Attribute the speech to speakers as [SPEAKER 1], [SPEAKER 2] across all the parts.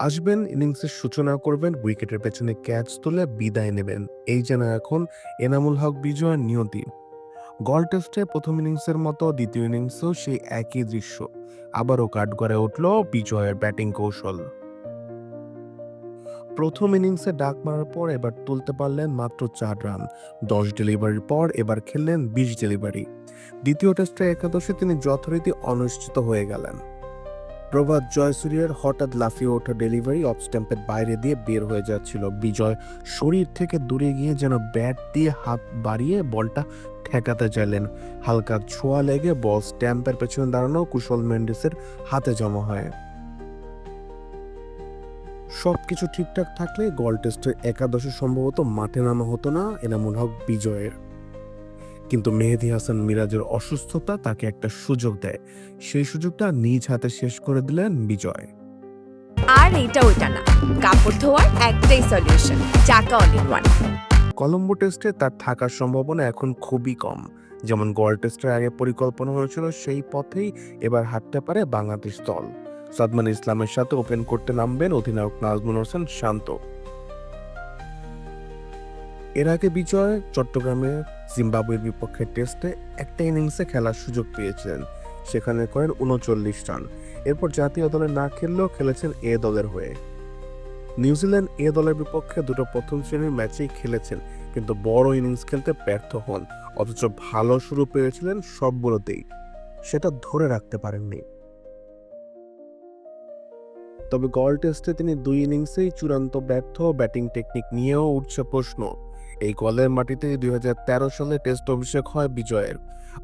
[SPEAKER 1] আসবেন ইনিংসের সূচনা করবেন উইকেটের পেছনে ক্যাচ তুলে বিদায় নেবেন। এই যেন এখন এনামুল হক বিজয়ের নিয়তি। গল টেস্টে প্রথম ইনিংসের মতো, দ্বিতীয় ইনিংসেও সেই একই দৃশ্য। আবারও কাঠগড়ে উঠল বিজয়ের ব্যাটিং কৌশল। প্রথম ইনিংসে ডাক মারার পর এবার তুলতে পারলেন মাত্র চার রান। দশ ডেলিভারির পর এবার খেললেন বিশ ডেলিভারি দ্বিতীয় টেস্টে একাদশে তিনি যথারীতি অনিশ্চিত হয়ে গেলেন। প্রভাত জয়সূর্যের হঠাৎ লাফিয়ে ওঠা ডেলিভারি অফ স্ট্যাম্পের বাইরে দিয়ে বের হয়ে যাচ্ছিল বিজয়। শরীর থেকে দূরে গিয়ে যেন ব্যাট দিয়ে হাত বাড়িয়ে বলটা ঠেকাতে চাইলেন। হালকা ছোঁয়া লেগে বল স্ট্যাম্পের পেছনে দাঁড়ানো কুশল মেন্ডিসের হাতে জমা হয়। সবকিছু ঠিকঠাক থাকলে গল টেস্টের একাদশে সম্ভবত মাঠে নামা হতো না, এনামুল হক বিজয়ের। কিন্তু মেহেদি হাসান মিরাজের অসুস্থতা তাকে একটা সুযোগ দেয়। সেই সুযোগটা নিজ হাতে শেষ করে দিলেন বিজয়।
[SPEAKER 2] আর এইটা ওইটা না। কাপড় ধোয়ার একটাই সলিউশন চাকা অল ইন ওয়ান
[SPEAKER 1] কলম্বো টেস্টে তার থাকার সম্ভাবনা এখন খুবই কম। যেমন গোয়াল টেস্টের আগে পরিকল্পনা হয়েছিল সেই পথেই এবার হাঁটতে পারে বাংলাদেশ দল। সাদমান ইসলামের সাথে ওপেন করতে নামবেন অধিনায়ক নাজমুল হোসেন শান্ত। এর আগে বিজয় চট্টগ্রামে জিম্বাবুয়ের বিপক্ষে টেস্টে একটা ইনিংসে খেলার সুযোগ পেয়েছিলেন। সেখানে করেন উনচল্লিশ রান। এরপর জাতীয় দলে না খেললেও খেলেছেন এ দলের হয়ে। নিউজিল্যান্ড এ দলের বিপক্ষে দুটো প্রথম শ্রেণির ম্যাচেই খেলেছেন, কিন্তু বড় ইনিংস খেলতে ব্যর্থ হন। অথচ ভালো শুরু পেয়েছিলেন সবগুলোতেই। সেটা ধরে রাখতে পারেননি। তবে গল টেস্টে তিনি দুই ইনিংসেই চূড়ান্ত ব্যর্থ ব্যাটিং টেকনিক নিয়েও উঠছে প্রশ্ন। এই গলের মাটিতে দুই সালে টেস্ট অভিষেক হয় বিজয়ের।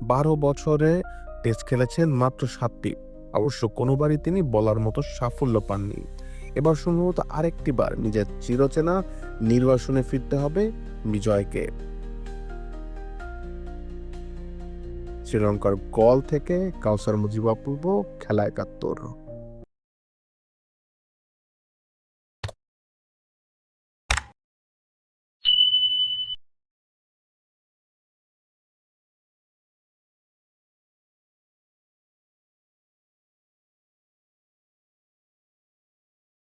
[SPEAKER 1] বারো বছরে টেস্ট খেলেছেন মাত্র সাতটি। অবশ্য কোনোবারই তিনি বলার মতো সাফল্য পাননি। এবার সম্ভবত আরেকটি বার নিজের চিরচেনা নির্বাসনে ফিরতে হবে বিজয়কে। শ্রীলঙ্কার গল থেকে কাউসার মুজিবা পূর্ব খেলা একাত্তর।